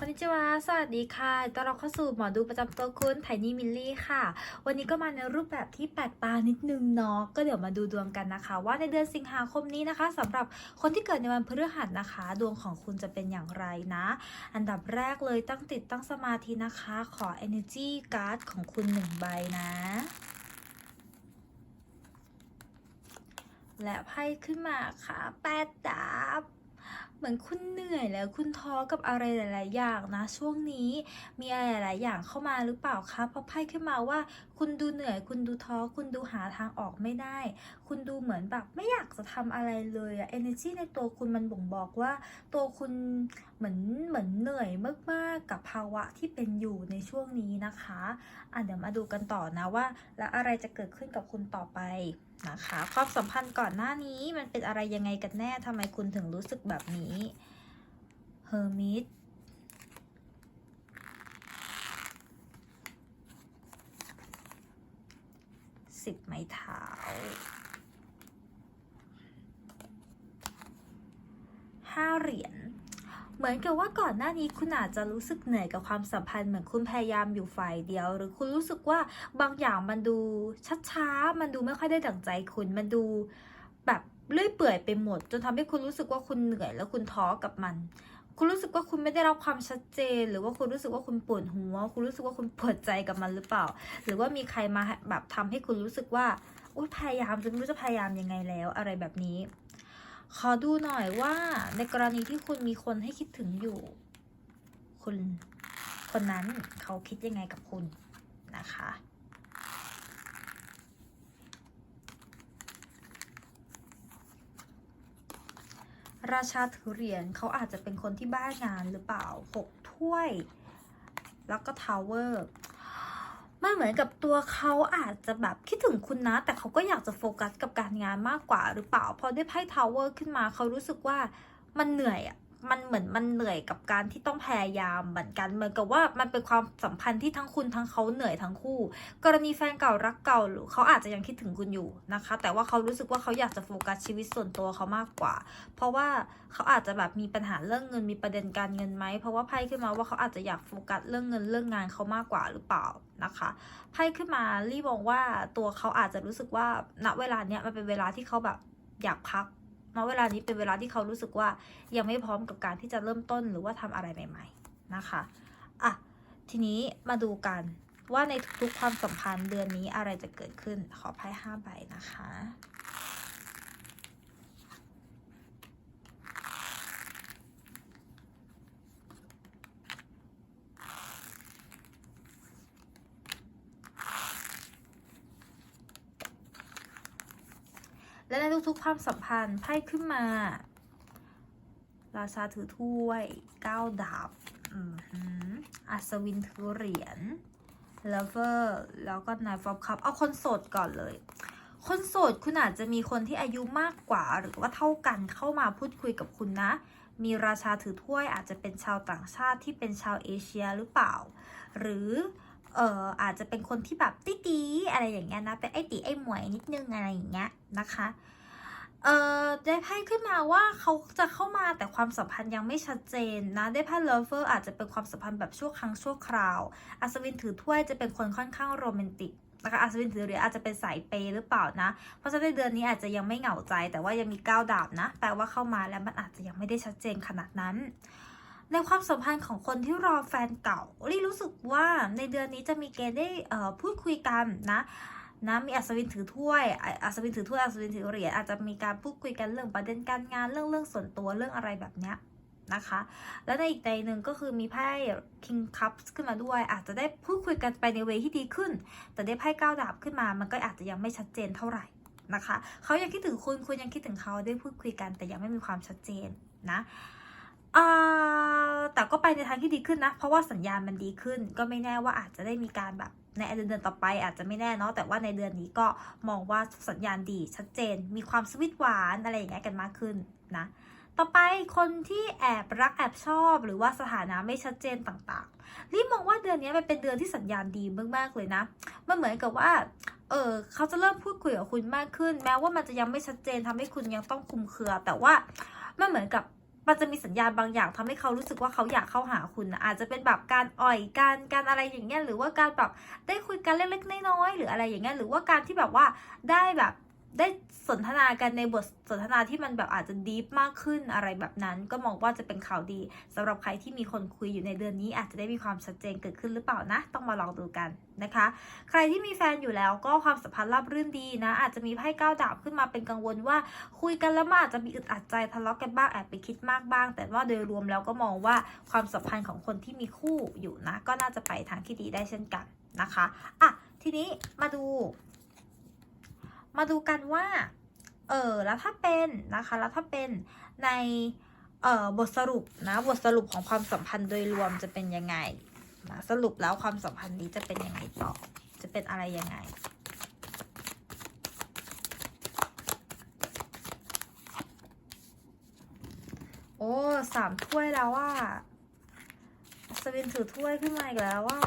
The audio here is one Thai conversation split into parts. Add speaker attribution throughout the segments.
Speaker 1: คอนนิจิาสวัสดีค่ะ ตอนเราเข้าสู่หมอดูประจำตัวคุณไทนี่มิลลี่ค่ะ วันนี้ก็มาในรูปแบบที่แปลกตานิดนึงเนาะ ก็เดี๋ยวมาดูดวงกันนะคะ ว่าในเดือนสิงหาคมนี้นะคะ สำหรับคนที่เกิดในวันพฤหัสนะคะ ดวงของคุณจะเป็นอย่างไรนะ อันดับแรกเลยตั้งติดตั้งสมาธินะคะ ขอ energy card ของคุณหนึ่งใบนะ และไพ่ขึ้นมาค่ะแปดดาบเหมือนคุณเหนื่อยแล้วคุณท้อกับอะไรหลาย ๆ อย่างนะ ช่วงนี้มีอะไรหลาย ๆ อย่างเข้ามาหรือเปล่าคะเพราะไพ่ขึ้นมาว่า คุณดูเหนื่อย คุณดูท้อคุณดูหาทางออกไม่ได้ คุณดูเหมือนแบบไม่อยากจะทำอะไรเลยอะ energy ในตัวคุณมันบ่งบอกว่า ตัวคุณเหมือนเหมือนเหนื่อยมาก ๆ กับภาวะที่เป็นอยู่ในช่วงนี้นะคะอะเดี๋ยวมาดูกันต่อนะว่า แล้วอะไรจะเกิดขึ้นกับคุณต่อไปนะคะความสัมพันธ์ก่อนหน้านี้มันเป็นอะไรยังไงกันแน่ทำไมคุณถึงรู้สึกแบบนี้เฮอร์มิตสิบไม้เท้าห้าเหรียญเหมือนกับว่าก่อนหน้านี้คุณอาจจะรู้สึกเหนื่อยกับความสัมพันธ์เหมือนคุณพยายามอยู่ฝ่ายเดียว หรือคุณรู้สึกว่าบางอย่างมันดูช้าๆ มันดูไม่ค่อยได้ดั่งใจคุณ มันดูแบบ เลื่อยเปื่อยไปหมด จนทำให้คุณรู้สึกว่าคุณเหนื่อย แล้วคุณท้อกับมัน คุณรู้สึกว่าคุณไม่ได้รับความชัดเจน หรือว่าคุณรู้สึกว่าคุณปวดหัว คุณรู้สึกว่าคุณปวดใจกับมันหรือเปล่า หรือว่ามีใครมาแบบทำให้คุณรู้สึกว่าอุ้ยพยายามจนไม่รู้จะพยายามยังไงแล้วอะไรแบบนี้ ขอดูหน่อยว่าในกรณีที่คุณมีคนให้คิดถึงอยู่ คุณคนนั้นเขาคิดยังไงกับคุณนะคะ ราชาถือเหรียญเขาอาจจะเป็นคนที่บ้างานหรือเปล่าหกถ้วย แล้วก็ทาวเวอร์มันเหมือนกับตัวเขาอาจจะแบบคิดถึงคุณนะ แต่เขาก็อยากจะโฟกัสกับการงานมากกว่าหรือเปล่า พอได้ไพ่ทาวเวอร์ขึ้นมาเขารู้สึกว่ามันเหนื่อยอะ มันเหมือนมันเหนื่อยกับการที่ต้องพยายามเหมือนกันเหมือนกับว่ามันเป็นความสัมพันธ์ที่ทั้งคุณทั้งเขาเหนื่อยทั้งคู่ กรณีแฟนเก่ารักเก่าหรือเขาอาจจะยังคิดถึงคุณอยู่นะคะ แต่ว่าเขารู้สึกว่าเขาอยากจะโฟกัสชีวิตส่วนตัวเขามากกว่า เพราะว่าเขาอาจจะแบบมีปัญหาเรื่องเงินมีประเด็นการเงินไหมเพราะว่าไพ่ขึ้นมาว่าเขาอาจจะอยากโฟกัสเรื่องเงินเรื่องงานเขามากกว่าหรือเปล่านะคะไพ่ขึ้นมารีบอกว่าตัวเขาอาจจะรู้สึกว่าณเวลาเนี้ยมันเป็นเวลาที่เขาแบบอยากพัก ณเวลานี้เป็นเวลาที่เขารู้สึกว่ายังไม่พร้อมกับการที่จะเริ่มต้นหรือว่าทำอะไรใหม่ ๆนะคะอะทีนี้มาดูกันว่าในทุกๆความสัมพันธ์เดือนนี้อะไรจะเกิดขึ้นขอไพ่ห้าใบนะคะ และในทุกความสัมพันธ์ไพ่ขึ้นมา ราชาถือถ้วยเก้าดาบอัศวินถือเหรียญ lover แล้วก็ knight of cup เอาคนโสดก่อนเลย คนโสดคุณอาจจะมีคนที่อายุมากกว่า หรือว่าเท่ากันเข้ามาพูดคุยกับคุณนะ มีราชาถือถ้วยอาจจะเป็นชาวต่างชาติที่เป็นชาวเอเชียหรือเปล่า หรือเอ่ออาจจะเป็นคนที่แบบตีตีอะไรอย่างเงี้ยนะ เป็นไอตีไอหมวยนิดนึงอะไรอย่างเงี้ยนะคะ เอ่อได้ไพ่ขึ้นมาว่าเขาจะเข้ามาแต่ความสัมพันธ์ยังไม่ชัดเจนนะ ได้ไพ่ lover อาจจะเป็นความสัมพันธ์แบบชั่วครั้งชั่วคราว อัศวินถือถ้วยจะเป็นคนค่อนข้างโรแมนติกนะคะอัศวินถือเหรียญอาจจะเป็นสายเปย์หรือเปล่านะ เพราะฉะนั้นในเดือนนี้อาจจะยังไม่เหงาใจ แต่ว่ายังมีก้าวดาบนะ แปลว่าเข้ามาแล้วมันอาจจะยังไม่ได้ชัดเจนขนาดนั้น ในความสัมพันธ์ของคนที่รอแฟนเก่าลี่รู้สึกว่าในเดือนนี้จะมีเกณฑ์ได้พูดคุยกันนะ นะมีอัศวินถือถ้วย อัศวินถือถ้วย อัศวินถือเหรียญอาจจะมีการพูดคุยกันเรื่องประเด็นการงานเรื่องเรื่องส่วนตัวเรื่องอะไรแบบเนี้ยนะคะ แล้วในอีกใดหนึ่งก็คือมีไพ่ King Cups ขึ้นมาด้วย อาจจะได้พูดคุยกันไปในเวที่ดีขึ้น แต่ได้ไพ่ก้าวดาบขึ้นมา มันก็อาจจะยังไม่ชัดเจนเท่าไหร่นะคะเขายังคิดถึงคุณคุณยังคิดถึงเขาได้พูดคุยกัน แต่ยังไม่มีความชัดเจนนะแต่ก็ไปในทางที่ดีขึ้นนะ เพราะว่าสัญญาณมันดีขึ้น ก็ไม่แน่ว่าอาจจะได้มีการแบบ ในเดือนเดือนต่อไปอาจจะไม่แน่เนาะแต่ว่าในเดือนนี้ก็มองว่าสัญญาณดีชัดเจน มีความสวิตหวานอะไรอย่างเงี้ยกันมากขึ้นนะ ต่อไปคนที่แอบรักแอบชอบ หรือว่าสถานะไม่ชัดเจนต่างๆรีบมองว่าเดือนนี้มันเป็นเดือนที่สัญญาณดีมากๆเลยนะมันเหมือนกับว่าเออเขาจะเริ่มพูดคุยกับคุณมากขึ้น แม้ว่ามันจะยังไม่ชัดเจนทำให้คุณยังต้องคุมเครือ แต่ว่ามันเหมือนกับ มันจะมีสัญญาณบางอย่างทำให้เขารู้สึกว่าเขาอยากเข้าหาคุณนะอาจจะเป็นแบบการอ่อยการการอะไรอย่างเงี้ยหรือว่าการแบบได้คุยกันเล็กๆน้อยๆหรืออะไรอย่างเงี้ยหรือว่าการที่แบบว่าได้แบบ ได้สนทนากันในบทสนทนาที่มันแบบอาจจะดีฟมากขึ้นอะไรแบบนั้น ก็มองว่าจะเป็นข่าวดีสำหรับใครที่มีคนคุยอยู่ในเดือนนี้ อาจจะได้มีความชัดเจนเกิดขึ้นหรือเปล่านะ ต้องมาลองดูกันนะคะ ใครที่มีแฟนอยู่แล้วก็ความสัมพันธ์ราบรื่นดีนะ อาจจะมีไพ่ก้าวดาบขึ้นมาเป็นกังวลว่า คุยกันแล้วมันอาจจะมีอึดอัดใจทะเลาะกันบ้างแอบไปคิดมากบ้าง แต่ว่าโดยรวมแล้วก็มองว่าความสัมพันธ์ของคนที่มีคู่อยู่นะ ก็น่าจะไปทางที่ดีได้เช่นกันนะคะอะทีนี้มาดู มาดูกันว่า เออแล้วถ้าเป็นนะคะ แล้วถ้าเป็นในเอ่อบทสรุปนะบทสรุปของความสัมพันธ์โดยรวมจะเป็นยังไงนะสรุปแล้วความสัมพันธ์นี้จะเป็นยังไงต่อ จะเป็นอะไรยังไงโอ้สามถ้วยแล้วว่าสวินถือถ้วยขึ้นมาอีกแล้วว่า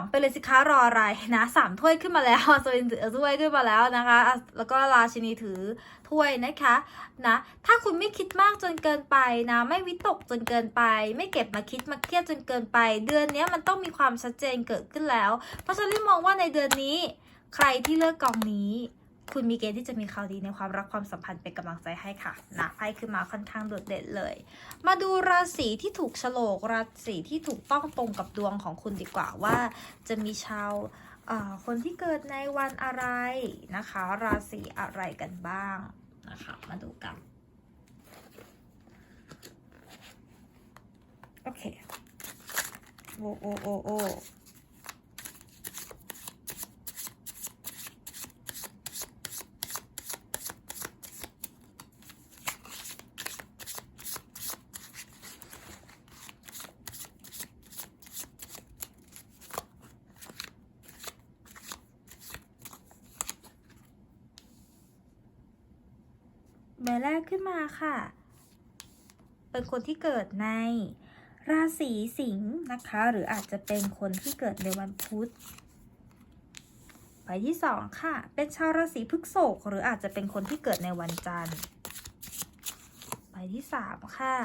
Speaker 1: องไปเลยสิคะรออะไรนะสามถ้วยขึ้นมาแล้วสวินถือถ้วยขึ้นมาแล้วนะคะ แล้วก็ราชินีถือถ้วยนะคะนะถ้าคุณไม่คิดมากจนเกินไปนะ ไม่วิตกจนเกินไป ไม่เก็บมาคิดมาเครียดจนเกินไป เดือนนี้มันต้องมีความชัดเจนเกิดขึ้นแล้ว เพราะฉะนั้นมองว่าในเดือนนี้ ใครที่เลือกกองนี้ คุณมีเกณฑ์ที่จะมีข่าวดีในความรักความสัมพันธ์เป็นกำลังใจให้ค่ะนะไพ่ขึ้นมาค่อนข้างโดดเด่นเลย มาดูราศีที่ถูกฉลกราศีที่ถูกต้องตรงกับดวงของคุณดีกว่าว่า จะมีชาวเอ่อคนที่เกิดในวันอะไรนะคะ ราศีอะไรกันบ้างนะคะมาดูกันโอเคโอโอโอโอ แรกขึ้นมาค่ะ เป็นคนที่เกิดในราศีสิงห์นะคะ หรืออาจจะเป็นคนที่เกิดในวันพุธใบที่สองค่ะ เป็นชาวราศีพฤษภหรืออาจจะเป็นคนที่เกิดในวันจันทร์ใบที่สามค่ะ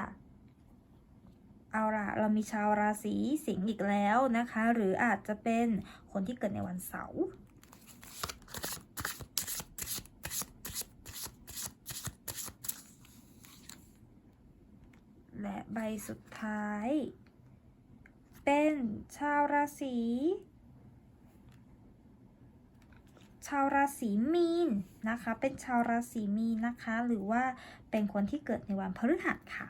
Speaker 1: เอาล่ะเรามีชาวราศีสิงห์อีกแล้วนะคะ หรืออาจจะเป็นคนที่เกิดในวันเสาร์ และใบสุดท้าย เป็นชาวราศีชาวราศีมีนนะคะ เป็นชาวราศีมีนนะคะ หรือว่าเป็นคนที่เกิดในวันพฤหัสค่ะ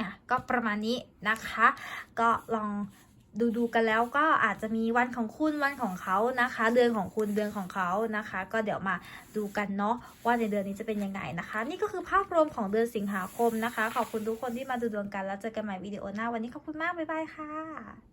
Speaker 1: อะก็ประมาณนี้นะคะ ก็ลอง ดูดูกันแล้วก็อาจจะมีวันของคุณวันของเขานะคะ เดือนของคุณเดือนของเขานะคะ ก็เดี๋ยวมาดูกันเนาะว่าในเดือนนี้จะเป็นยังไงนะคะ นี่ก็คือภาพรวมของเดือนสิงหาคมนะคะ ขอบคุณทุกคนที่มาดูดวงกันแล้วเจอกันใหม่วิดีโอหน้าวันนี้ขอบคุณมากบ๊ายบายค่ะ